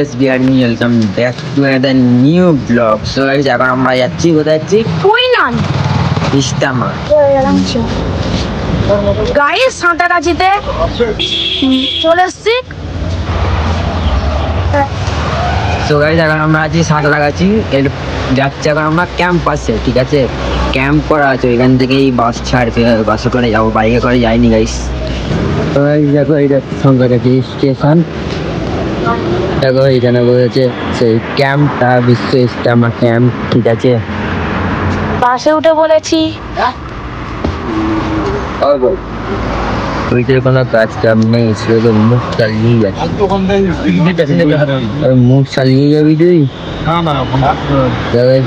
Guys welcome back to another new blog so guys এখন আমরা যাচ্ছি কোথায় যাচ্ছি? কই নান ইস্তামা সাঁতারাজিতে চলে এসছি। সো গাইস এখন আমরা আছি সাঁতরাগাছি এর যাচ্ছি এখন আমরা ক্যাম্প পাশে ঠিক আছে? ক্যাম্প করা আছে এখান থেকেই বাস ছাড়বে বাসে করে যাব বাইকে করে যাইনি গাইস তো গাইস দেখো এটা সংখ্যাগাছি স্টেশন দেখো এখানে বলেছে সেই ক্যাম্প তা বিশ্ব ইস্তামা ক্যাম্প ঠিক আছে? পাশে উঠে বলেছি। ওইটার কোনো কাজ কাম নেই শুধু মুখ চালিয়ে যাচ্ছে আর মুখ চালিয়ে যাবি তুই?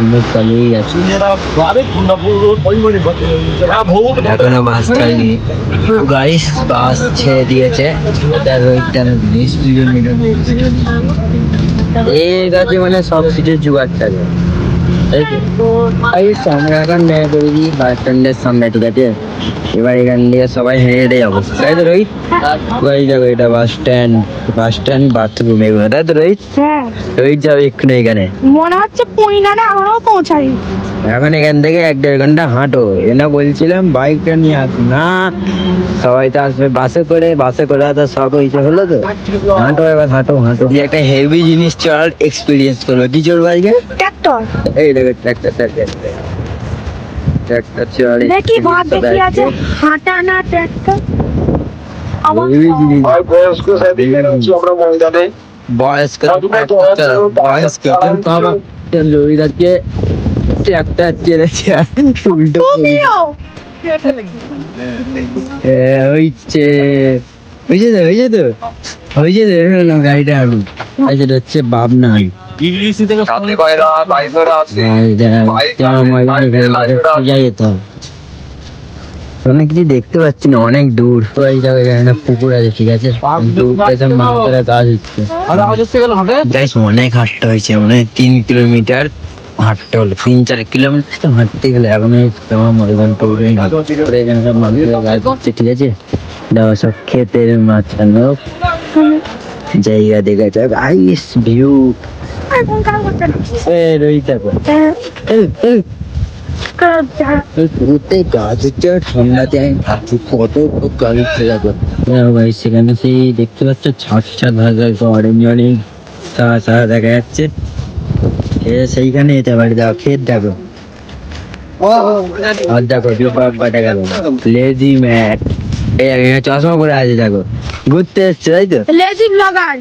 মুখ চালিয়ে যাচ্ছে এখনও বাস চালিয়ে গাইস বাস ছেড়ে দিয়েছে। দেখো এইখানে বিশ কিলোমিটার এই গাছে মানে সব কিছু জোগাড় থাকে এই সামনে এখন নেমে পড়েছি বাস স্ট্যান্ডের সামনে ঠিক আছে এবার এখান দিয়ে সবাই হেঁটে হেঁটে যাব। তাই তো রোহিত ওই দেখো এটা bus stand bus stand bathroom এগুলো। তাই তো রোহিত? হ্যাঁ। রোহিত যাবে এক্ষুনি এখানে। মনে হচ্ছে পইনানে এখনও পৌঁছাই এখন এখান থেকে এক দেড় ঘণ্টা হাঁটো। এনে বলছিলাম বাইকটা নিয়ে আস না। সবাই তো আসবে বাসে করে বাসে করে তো সব হয়েছে হলো তো? হাঁটো এবার হাঁটো হাঁটো। দিয়ে একটা হেভি জিনিস চড়ার এক্সপিরিয়েন্স করব কি চড়বো আজকে? ট্র্যাক্টর এই দেখো ট্র্যাক্টর ট্র্যাক্টর ট্র্যাক্টর চড়ে। দেখি ভাত দেখি আছে। হাঁটা না ট্র্যাক্টর আমার বয়স্ক সাথে আমরা ময়দানে। বয়স্ক বয়স্ক। কিন্তু আমার লড়ি উল্টো হইছে তো তো। তো এরকম গাড়িটা আরও হচ্ছে অনেক কিছু দেখতে পাচ্ছি না অনেক দূর। ওই জায়গায় পুকুর আছে ঠিক আছে? গাছ হচ্ছে। অনেক হাঁটতে হয়েছে মানে তিন কিলোমিটার। হাঁটতে হলো। তিন, চার কিলোমিটার হাঁটতে গেলে এখন তোমার ঠিক আছে? সব ক্ষেতের মাঝখানে জায়গা দেখা যাক। Ice, view. ঠান্ডাতে আমি কত হ্যাঁ ভাই, সেখানে সেই দেখতে পাচ্ছ ছাদ ছাদ ভাজা অরেঞ্জ দেখা যাচ্ছে। সেইখানে যেতে পারি দেখো ক্ষেত দেখো। আর দেখো ডিব্বা দেখা গেল লেজি ম্যাট এই এখানে চশমা পরে আছে দেখো। ঘুরতে এসছে তাই তো? লেজি ব্লগার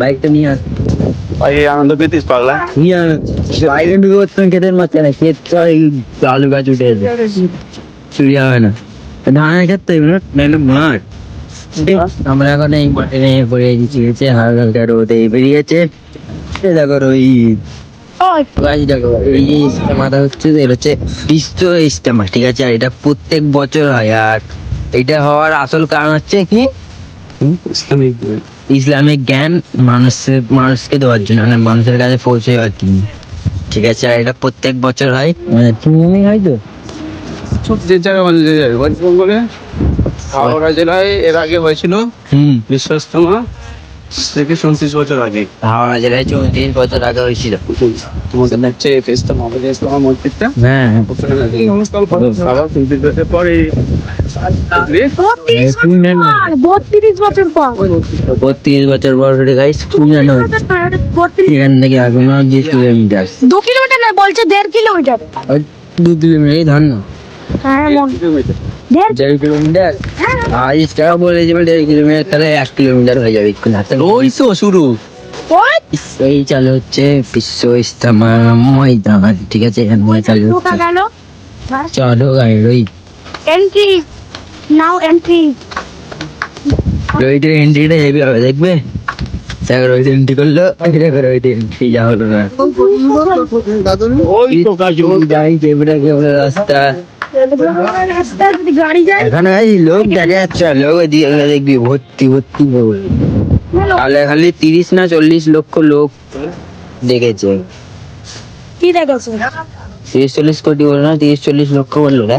বাইকটা নিয়ে আস ভাই আনন্দ পেতিস পাগলা? নিয়ে আস বাইরে ঢুকে পড়তাম ক্ষেতের মাঝখানে ক্ষেত তো এই আলু গাছ উঠে এসে। চুরি হবে না। ধানের ক্ষেত তো এগুলো নাহলে মাঠ আমরা এখন এই মাঠে নেমে পড়ে গেছি গেছে হালকা হালকা রোদে বেরিয়েছে। এই দেখো রোহিত ওই গাছ দেখো এই যে ইস্তেমাটা হচ্ছে যে এটা হচ্ছে বিশ্ব ইস্তেমা ঠিক আছে? আর এটা প্রত্যেক বছর হয় আর এটা হওয়ার আসল কারণ হচ্ছে কি? ইসলামিক জ্ঞান। মানুষের মানুষকে দেওয়ার জন্য মানে মানুষের কাছে পৌঁছে দেওয়ার জন্য ঠিক আছে? আর এটা প্রত্যেক বছর হয় মানে তুমি হয় তো? যে জায়গা যে জায়গা ওয়েস্ট বেঙ্গলে হাওড়া জেলায় এর আগে হয়েছিল হুম। বিশ্বস্তমা। থেকে উনত্রিশ বছর আগে। হাওড়া জেলায় চৌত্রিশ বছর আগে হয়েছিল। তোমাদের হচ্ছে ফেস্টা আমাদের ইসলামা মসজিদটা। হ্যাঁ ওখানে নাকি নমস্কার করে আবার উনত্রিশ বছর পরে। বত্রিশ বছর পর, বত্রিশ বছর পর। বত্রিশ বছর বয়সে গাইস পুরানো এখান থেকে এখনও বিশ কিলোমিটার। দু কিলোমিটার না বলছে দেড় কিলোমিটার। ওই দু কিলোমিটারই ধর না হ্যাঁ দেড় কিলোমিটার হ্যাঁ আইস টাকা বলেছি বলে দেড় কিলোমিটার তাহলে এক কিলোমিটার হয়ে যাবে এক্ষুনি হাতে ওই তো শুরু এই চালু হচ্ছে বিশ্ব ইস্তেমা ময়দান ঠিক আছে এখানে চালু হচ্ছে চলো গাড়ি রই এন্ট্রি নাও এন্ট্রি রোহিতের এন্ট্রিটা হেভি হবে দেখবে রোহিত এন্ট্রি করল রোহিত এন্ট্রি যা হলো না ওই তো কাজ রাস্তা এখানে এই লোক দেখা যাচ্ছে লোক এদিকে দেখবি ভর্তি ভর্তি তাহলে খালি তিরিশ না চল্লিশ লক্ষ লোক দেখেছে। কি দেখেছ তিরিশ চল্লিশ কোটি বলল না তিরিশ চল্লিশ লক্ষ বলল না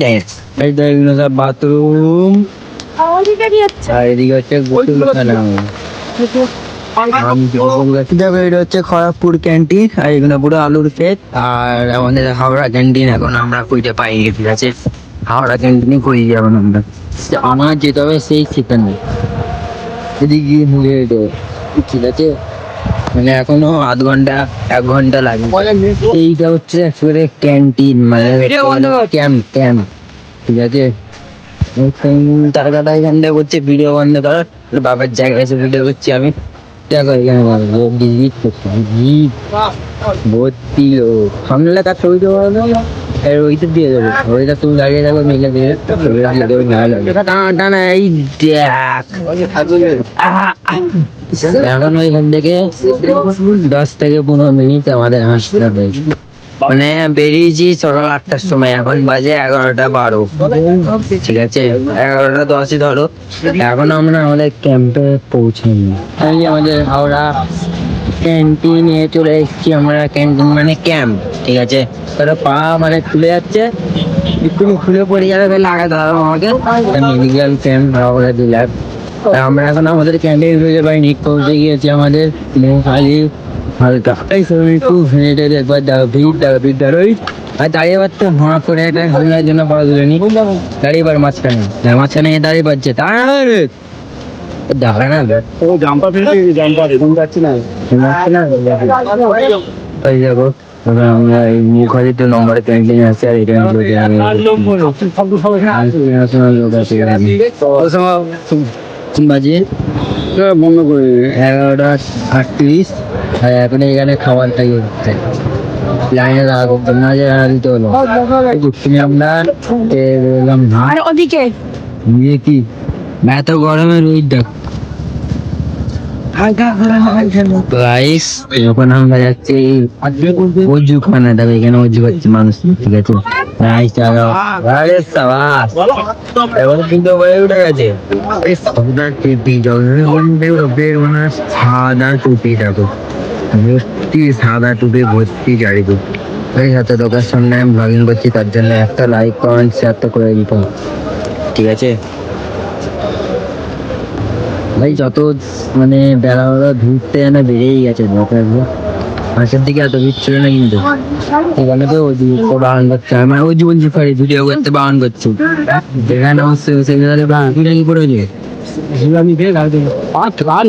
যাই না এগুলো সব বাথরুম আর এদিকে হচ্ছে গোসলখানা দেখো এটা হচ্ছে খড়গপুর ক্যান্টিন আর এখানে পুরো আলুর ক্ষেত আর আমাদের হাওড়া ক্যান্টিন এখন আমরা খুঁজে পাইনি ঠিক আছে? হাওড়া ক্যান্টিনে খুঁজে যাব আমরা। আমার যেতে হবে সেই সেখানে। এদিকে মুড়ে ঠিক আছে? মানে এখনও আধ ঘণ্টা এক ঘণ্টা লাগে। এইটা হচ্ছে একেবারে ক্যান্টিন মানে ক্যাম্প ক্যাম্প ঠিক আছে? তার কথা এখান থেকে করছে ভিডিও বন্ধ কর। বাবার জায়গায় এসে ভিডিও করছি আমি। দেখো এখানে বাবা, লোক করছে, ভিড়। ভর্তি লোক সামনে তার ছবি দেবো এর ওইটা দিয়ে দেবো। ওইটা তুমি দাঁড়িয়ে থাকো মেঘলা দিয়ে। ছবিটা দিয়ে দেবো না লাগে টানা এই দেখ। এখন ওইখান থেকে দশ থেকে পনেরো মিনিট আমাদের হাসতে হবে। মানে বেরিয়েছি সকাল আটটার সময়, এখন বাজে এগারোটা বারো। ঠিক আছে? এগারোটা দশই ধরো। এখন আমরা আমাদের ক্যাম্পে পৌঁছাইনি এই আমাদের হাওড়া ক্যান্টিনে চলে এসেছি আমরা ক্যান্টিন মানে ক্যাম্প, ঠিক আছে? তারা পা মানে খুলে যাচ্ছে একটু খুলে পড়ে যাবে, তাহলে লাগাতে হবে আমাকে। মেডিকেল ক্যাম্প হাওড়া জেলার আমরা এখন আমাদের ক্যাম্পে খুঁজে পাইনি পৌঁছে গিয়েছি আমাদের মৌখালি হালকা এই সময় একটু হেঁটে একবার দেখো ভিড় দেখো ভিড় দেখো আর দাঁড়িয়ে পারতো হাঁ করে একটা ঘুরনার জন্য পড়া তুলে নি দাঁড়িয়ে পার মাঝখানে মাঝখানে দাঁড়িয়ে পাচ্ছে তাড়াতাড়ি দাঁড়া না ও জাম্পার ফেলে জাম্পার এখন যাচ্ছে না। ওই দেখো এবার আমরা এই মুখাদিতে নম্বরে ক্যান্টিনে আছে আর এটা হলো যে আমি- international লোক আছে এখানে। কোন বাজে বন্ধ করে এগারোটা আটত্রিশ। আর এখন এখানে খাবারটা হচ্ছে। লাইনে দাঁড়াবো মাঝে দাঁড়া দিতে হলো। তুমি আমরা বললাম না। আর ওদিকে? নিয়ে কি? এত গরমে রোদ দেখ। গাইস এখন আমরা যাচ্ছি অজু খানা দেবে এখানে অজু করছে মানুষ ঠিক আছে? রাইস চালো। আরে সাবাস। এখন কিন্তু হয়ে উঠে গেছে। এই সাদা টুপি জগন্নাথের মানে সাদা টুপি দেখো। ভর্তি সাদা টুপি ভর্তি চারিদিক এই সাথে তোকার সামনে আমি ব্লগিং করছি, তার জন্য একটা লাইক কমেন্ট শেয়ার তো করে দিতে। ঠিক আছে? ভাই, যত মানে বেলা বেলা ঘুরতে যেন বেড়েই গেছে দরকার মাসের দিকে এত ভিড় ছিল না কিন্তু। এখানে তো ওই দিকে বাহন করছে আমার ওই জীবন জিফারি ভিডিও করতে বাহন করছে। যেখানে অবশ্যই সেখানে বাহন, তুই নাকি করে আমি আর দেবো পাঁচ গান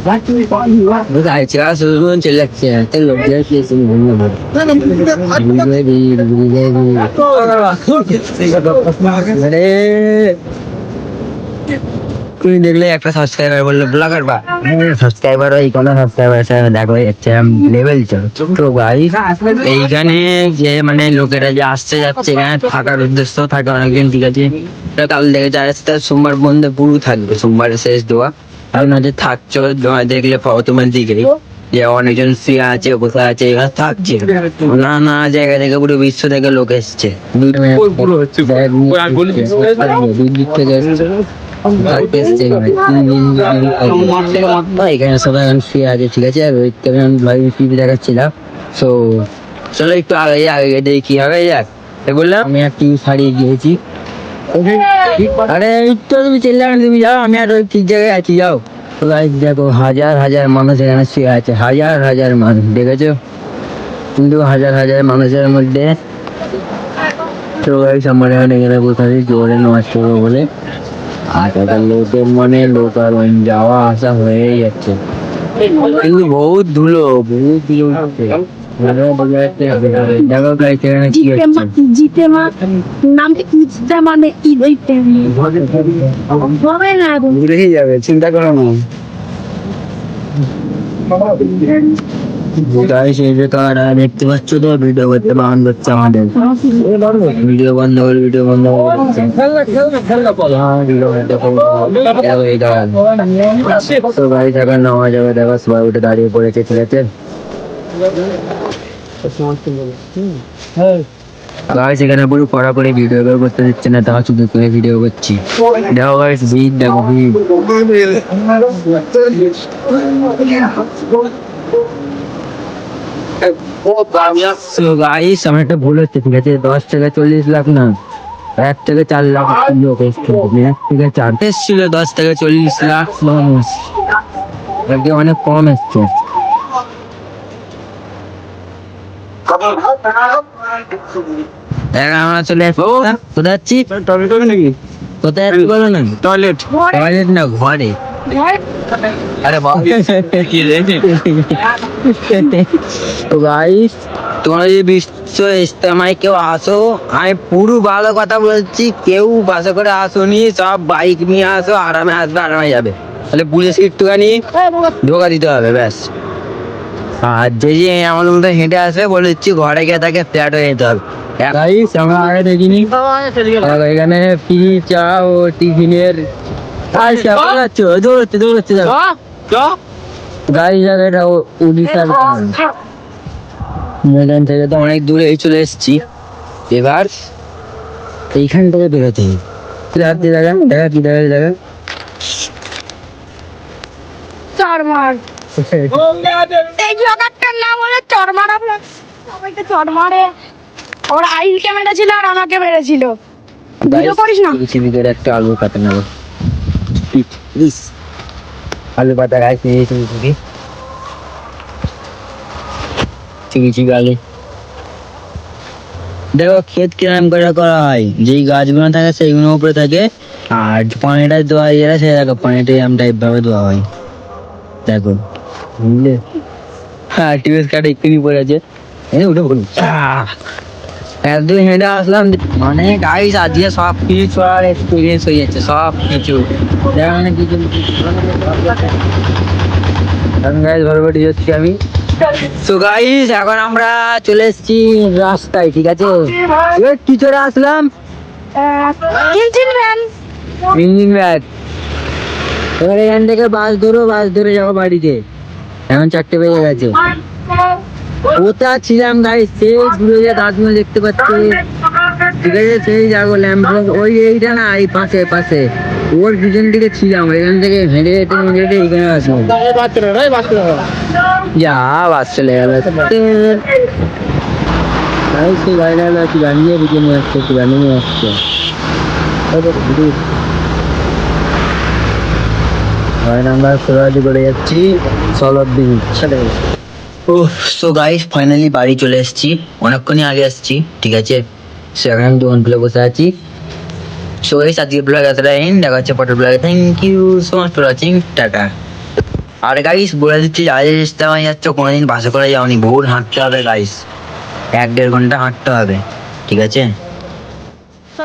দেখ যাচ্ছে যাচ্ছে দেখো এইখানে যে মানে লোকেরা যে আসছে যাচ্ছে এখানে থাকার উদ্দেশ্য থাকে অনেকদিন ঠিক আছে কাল থেকে যারা সোমবার বন্ধে পুরো থাকবে সোমবারে শেষ দেওয়া আর না যে থাকছো দেখলে তোমার দিকে যে অনেকজন শুয়ে আছে বসে আছে এখানে থাকছে। না না জায়গা থেকে পুরো বিশ্ব থেকে লোক এসছে। এখানে। তিন দিন বা এখানে। সবাই এখন শুয়ে আছে ঠিক আছে? আর ওই টিভি দেখাচ্ছিলাম। সো চলো একটু আগে আগে দেখি কি হবে যাক। এ বললাম? আমি আর টিভি ছাড়িয়ে গিয়েছি। আরে তুমি তুমি যাও, আমি আর ওই ঠিক জায়গায় আছি, যাও। দেখো, হাজার হাজার মানুষ এখানে শুয়ে আছে, হাজার হাজার মানুষ, দেখেছ? কিন্তু হাজার হাজার মানুষের মধ্যে তো গাইস এখন জোরে নামাজ পড়ব বলে। একটা লোকের মানে লোক আর যাওয়া আসা হয়েই যাচ্ছে। কিন্তু বহুত ধুলো বহুত ধুলো মানে এখানে মানে দেখতে পাচ্ছ তো ভিডিও করতে বাহন করছে আমাদের ভিডিও বন্ধ করে ভিডিও বন্ধ করে। হ্যাঁ, থাকার নেওয়া যাবে দেখো সবাই উঠে দাঁড়িয়ে পড়েছে আছে গাইস এখানে পুরো পড়া করে ভিডিও বের করতে দিচ্ছে না তাও শুধু করে ভিডিও করছি। দেখো গাইস ভিড়, দেখো ভিড়। গাইস আমার একটা ভুল হচ্ছে, ঠিক আছে? দশ থেকে চল্লিশ লাখ না, এক থেকে চার লাখ লোক এসছে এক থেকে চার। এসছিল দশ থেকে চল্লিশ লাখ মানুষ। অনেক কম এসছে এখন আমরা চলে কোথায় যাচ্ছি? টয়লেট হবে নাকি? কোথায় যাচ্ছি বলো না। টয়লেট টয়লেট না ঘরে। আরে তো গাইস তোমরা যদি বিশ্ব ইস্তেমায় কেউ আসো আমি পুরো ভালো কথা বলছি কেউ বাসে করে আসোনি সব বাইক নিয়ে আসো আরামে আসবে আরামে যাবে। তাহলে পুলিশকে একটুখানি ধোকা দিতে হবে ব্যাস। আর যে যে আমাদের মধ্যে হেঁটে আসবে বলে দিচ্ছি ঘরে গিয়ে তাকে ফ্ল্যাট হয়ে যেতে হবে। গাইস আমরা আগে দেখিনি। এখানে পি চা ও টিফিনের দৌড়চ্ছে দৌড়চ্ছে গাড়ি জায়গাটা উড়িষ্যার এখান থেকে তো অনেক দূরে চলে এসেছি। এবার এইখান থেকে বেরোতে রাত্রি দেখা দেখা কি দেখা দেখা চরমার এই জগাটার নাম হলো চরমার সবাইকে চরমারে ওর আইলকে মেরেছিল আর আমাকে মেরেছিল। ভিডিও করিস না? কিছু একটা আলু কাটে নেব। প্লিজ আলু পাতা গাছ নিয়ে তুমি তুমি চিকি চিকি আলু। দেখো ক্ষেত কিরম করে করা হয়। যেই গাছগুলো থাকে সেইগুলো উপরে থাকে। আর পানিটা দেওয়া যেটা সেটা দেখো পানিটা এরম টাইপ ভাবে দেওয়া হয়। দেখো। বুঝলে হ্যাঁ টিভিএস কার্ড বলুন। হেঁটে আসলাম মানে গাইস আজকে সব কিছু এক্সপিরিয়েন্স হয়ে যাচ্ছে সব কিছু। গাইস ঘরে বাড়ি যাচ্ছি আমি। তো গাইস এখন আমরা চলে এসেছি রাস্তায় ঠিক আছে? কি চড়ে আসলাম? ভ্যান ইঞ্জিন এবার এখান থেকে বাস ধরো বাস ধরে যাব বাড়িতে। এখন চারটে বেজে গেছে। কোথা ছিলাম গাইস সেই দূরে যে গাছগুলো দেখতে পাচ্ছি। ঠিক আছে, সেই যাব ল্যাম্প ওই এইটা না, এই পাশে পাশে। ওর পিছন দিকে ছিলাম, এখান থেকে হেঁটে হেঁটে হেঁটে হেঁটে এখানে আসলাম যা, বাস চলে গেল। গাইস সেই গাড়িটা একটু জানিয়ে পিছনে আসছে, একটু জানিয়ে আসছে। হয় আমরা সোরাজি করে যাচ্ছি। সলব দিন ও সো গাইস ফাইনালি বাড়ি চলে এসেছি। অনেকক্ষণই আগে আসছি ঠিক আছে? সো এখন আমি দোকান খুলে বসে আছি। সো গাইস আজকে ব্লগ এতটা এন্ড দেখা হচ্ছে পরের ব্লগে thank you so much for watching tata. R guys বলে দিচ্ছি আজ ইস্তেমায় যাচ্ছ, কোনোদিন বাসে করে যাওনি। বহুত হাঁটতে হবে গাইস এক দেড় ঘণ্টা হাঁটতে হবে, ঠিক আছে?